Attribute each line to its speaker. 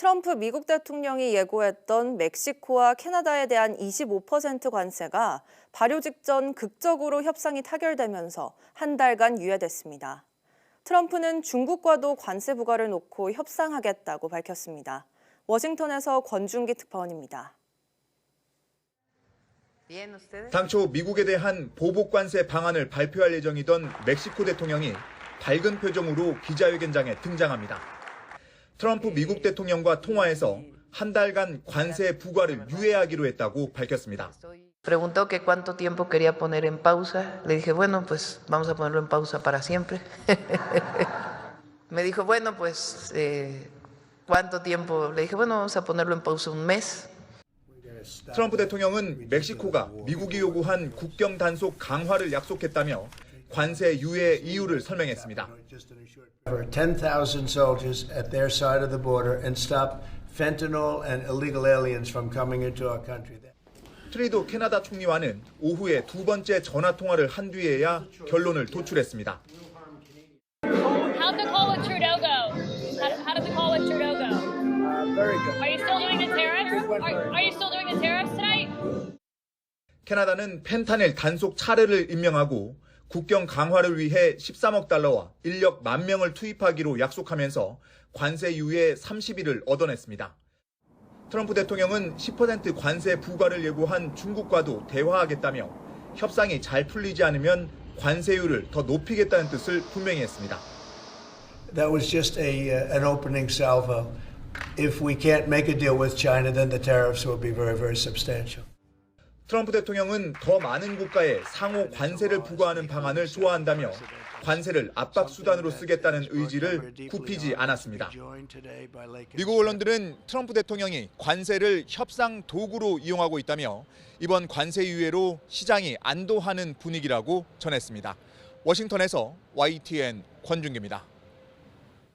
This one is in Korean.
Speaker 1: 트럼프 미국 대통령이 예고했던 멕시코와 캐나다에 대한 25% 관세가 발효 직전 극적으로 협상이 타결되면서 한 달간 유예됐습니다. 트럼프는 중국과도 관세 부과를 놓고 협상하겠다고 밝혔습니다. 워싱턴에서 권준기 특파원입니다.
Speaker 2: 당초 미국에 대한 보복 관세 방안을 발표할 예정이던 멕시코 대통령이 밝은 표정으로 기자회견장에 등장합니다. 트럼프 미국 대통령과 통화에서 한 달간 관세 부과를 유예하기로 했다고 밝혔습니다.
Speaker 3: Preguntó que cuánto tiempo quería poner en pausa. Le dije, bueno, pues vamos a ponerlo en pausa para siempre. Me dijo, bueno, pues, eh, ¿cuánto tiempo? Le dije, bueno, vamos a ponerlo en pausa un mes.
Speaker 2: 트럼프 대통령은 멕시코가 미국이 요구한 국경 단속 강화를 약속했다며 관세 유예 이유를 설명했습니다.
Speaker 4: for 10,000 soldiers at their side of the border and stop fentanyl and illegal aliens from coming into our country.
Speaker 2: 트리도 캐나다 총리와는 오후에 두 번째 전화 통화를 한 뒤에야 결론을 도출했습니다.
Speaker 5: How'd the call with Trudeau go? How, how did the call with Trudeau go?
Speaker 6: Very good.
Speaker 5: Are you still doing the tariffs? Are, are you still doing the tariffs tonight?
Speaker 2: 캐나다는 펜타닐 단속 차르를 임명하고 국경 강화를 위해 13억 달러와 인력 만 명을 투입하기로 약속하면서 관세 유예 30일을 얻어냈습니다. 트럼프 대통령은 10% 관세 부과를 예고한 중국과도 대화하겠다며 협상이 잘 풀리지 않으면 관세율을 더 높이겠다는 뜻을 분명히 했습니다.
Speaker 4: That was just a, uh, an opening salvo. If we can't make a deal with China, then the tariffs will be very, very substantial.
Speaker 2: 트럼프 대통령은 더 많은 국가에 상호 관세를 부과하는 방안을 좋아한다며 관세를 압박 수단으로 쓰겠다는 의지를 굽히지 않았습니다. 미국 언론들은 트럼프 대통령이 관세를 협상 도구로 이용하고 있다며 이번 관세 유예로 시장이 안도하는 분위기라고 전했습니다. 워싱턴에서 YTN 권준기입니다.